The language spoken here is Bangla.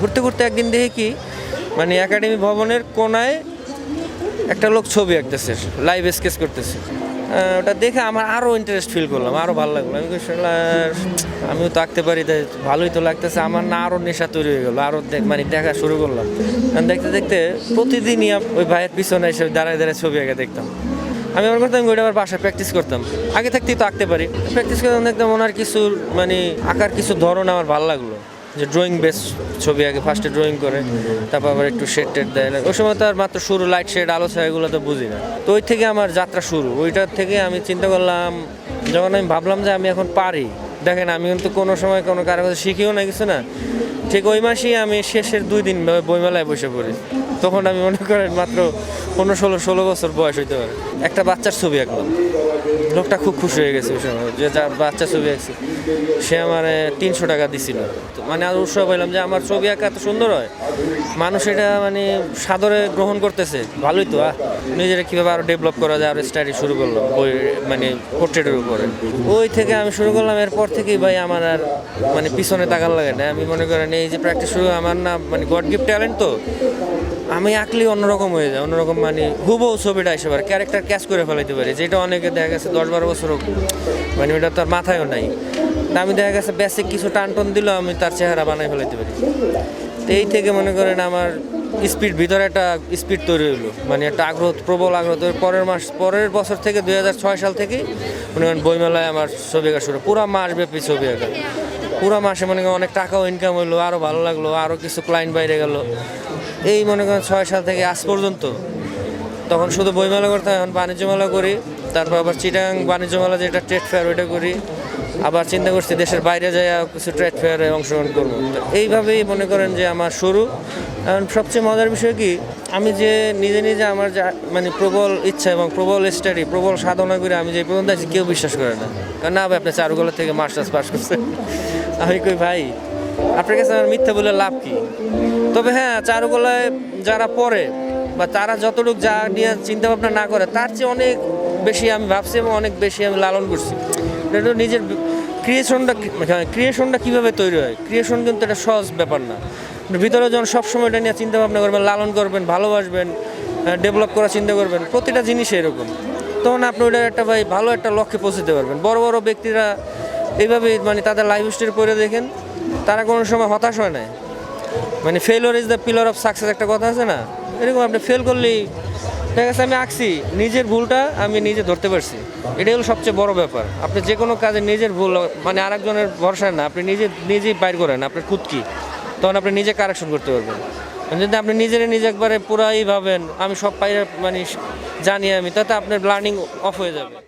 ঘুরতে ঘুরতে একদিন দেখি কি মানে একাডেমি ভবনের কোনায় একটা লোক ছবি আঁকতেছে লাইভ স্কেচ করতেছে। ওটা দেখে আমার আরও ইন্টারেস্ট ফিল করলাম আরও ভালো লাগল। আমি আমিও তো আঁকতে পারি, তাই ভালোই তো লাগতেছে। আমার না আরও নেশা তৈরি হয়ে গেলো আরও মানে দেখা শুরু করলাম। দেখতে দেখতে প্রতিদিনই ওই ভাইয়ের পিছনে এসে দাঁড়ায় দাঁড়ায় ছবি আঁকে দেখতাম। আমি আমার করতাম ওইটা আবার বাসায় প্র্যাকটিস করতাম। আগে থাকতেই তো আঁকতে পারি। প্র্যাকটিস করতাম, দেখতাম ওনার কিছু মানে আঁকার কিছু ধরন আমার ভালো লাগল। যে ড্রয়িং বেস ছবি আগে ফার্স্টে ড্রয়িং করে, তারপর আবার একটু শেড টেড দেয় না। ওই সময় তো আর মাত্র শুরু লাইট শেড আলো ছায়া এগুলো তো বুঝি না। তো ওই থেকে আমার যাত্রা শুরু। ওইটার থেকে আমি চিন্তা করলাম, যখন আমি ভাবলাম যে আমি এখন পারি, দেখেন আমি কিন্তু কোনো সময় কোনো কারও কাছে শিখিও না কিছু না। ঠিক ওই মাসেই আমি শেষের দুই দিন বইমেলায় বসে পড়ি। তখন আমি মনে করেন মাত্র পনেরো ষোলো ষোলো বছর বয়স হইতে পারে। একটা বাচ্চার ছবি আঁকলাম। লোকটা খুব খুশি হয়ে গেছে যে যার বাচ্চা ছবি আঁকছে। সে আমার তিনশো টাকা দিছিল। মানে আর উৎসাহ পাইলাম যে আমার ছবি আঁকা এত সুন্দর হয়। মানুষ এটা মানে সাদরে গ্রহণ করতেছে। ভালোই তো আহ, নিজেরা কীভাবে আরও ডেভেলপ করা যায় আরও স্টাডি শুরু করলাম বই মানে পোর্ট্রেটের উপরে। ওই থেকে আমি শুরু করলাম এরপর থেকেই ভাই আমার আর মানে পিছনে তাকার লাগে না। আমি মনে করেন এই যে প্র্যাকটিস শুরু, আমার না মানে গড গিফট ট্যালেন্ট তো, আমি আঁকলে অন্যরকম হয়ে যায়, অন্যরকম মানে হুবহু ছবিটা এসে পারে ক্যারেক্টার ক্যাচ করে ফেলাইতে পারি। যেটা অনেকে দেখা গেছে দশ বারো বছর মানে ওটা তার মাথায়ও নাই। তা আমি দেখা গেছে বেসিক কিছু টান টন দিলেও আমি তার চেহারা বানাই ফেলাইতে পারি। তো এই থেকে মনে করেন আমার স্পিড ভিতরে একটা স্পিড তৈরি হলো মানে একটা আগ্রহ, প্রবল আগ্রহ তো পরের মাস, পরের বছর থেকে দুই হাজার ছয় সাল থেকেই মনে করেন বইমেলায় আমার ছবি আঁকা শুরু, পুরো মাস ব্যাপী ছবি আঁকা। পুরো মাসে মনে করেন অনেক টাকাও ইনকাম হলো আরও ভালো লাগল আরও কিছু ক্লায়েন্ট বাইরে গেল। এই মনে করেন ছয় সাল থেকে আজ পর্যন্ত। তখন শুধু বইমেলা করতাম, এখন বাণিজ্য মেলা করি, তারপর আবার চিটাং বাণিজ্য মেলা যেটা ট্রেড ফেয়ার ওইটা করি। আবার চিন্তা করছি দেশের বাইরে যাই কিছু ট্রেড ফেয়ারে অংশগ্রহণ করব। এইভাবেই মনে করেন যে আমার শুরু। এখন সবচেয়ে মজার বিষয় কি, আমি যে নিজে নিজে আমার যা মানে প্রবল ইচ্ছা এবং প্রবল স্টাডি প্রবল সাধনা করে আমি যে পর্যন্ত আছি কেউ বিশ্বাস করে না। কারণ না ভাই, আপনি চারুকলা থেকে মাস্টার্স পাস করছেন। আমি কই, ভাই, আপনার কাছে আমার মিথ্যা বলে লাভ কি? তবে হ্যাঁ চারুকলায় যারা পড়ে বা তারা যতটুকু যা নিয়ে চিন্তা ভাবনা না করে, তার চেয়ে অনেক বেশি আমি ভাবছি এবং অনেক বেশি আমি লালন করছি। এটা নিজের ক্রিয়েশনটা ক্রিয়েশনটা কীভাবে তৈরি হয়? ক্রিয়েশন কিন্তু এটা সহজ ব্যাপার না। ভিতরে যখন সবসময় এটা নিয়ে চিন্তা ভাবনা করবেন, লালন করবেন, ভালোবাসবেন ডেভেলপ করার চিন্তা করবেন, প্রতিটা জিনিস এরকম। তখন আপনি ওটা একটা ভাই ভালো একটা লক্ষ্যে পৌঁছতে পারবেন। বড় বড় ব্যক্তিরা এইভাবে মানে তাদের লাইফ স্টাইল পড়ে দেখেন, তারা কোনো সময় হতাশ হয় না মানে failure is the pillar of success একটা কথা আছে না? এরকম আপনি ফেল করলেই ঠিক আছে আমি আঁকছি, নিজের ভুলটা আমি নিজে ধরতে পারছি। এটাই হলো সবচেয়ে বড় ব্যাপার। আপনি যে কোনো কাজে নিজের ভুল মানে আরেকজনের ভরসা না, আপনি নিজে, নিজেই বাইর করেন, আপনার খুদ কি? তখন আপনি নিজে কারেকশন করতে পারবেন। যদি আপনি নিজের নিজে একবারে পুরাই ভাবেন, আমি সব পাই মানে জানি আমি, তাতে আপনার লার্নিং অফ হয়ে যাবে।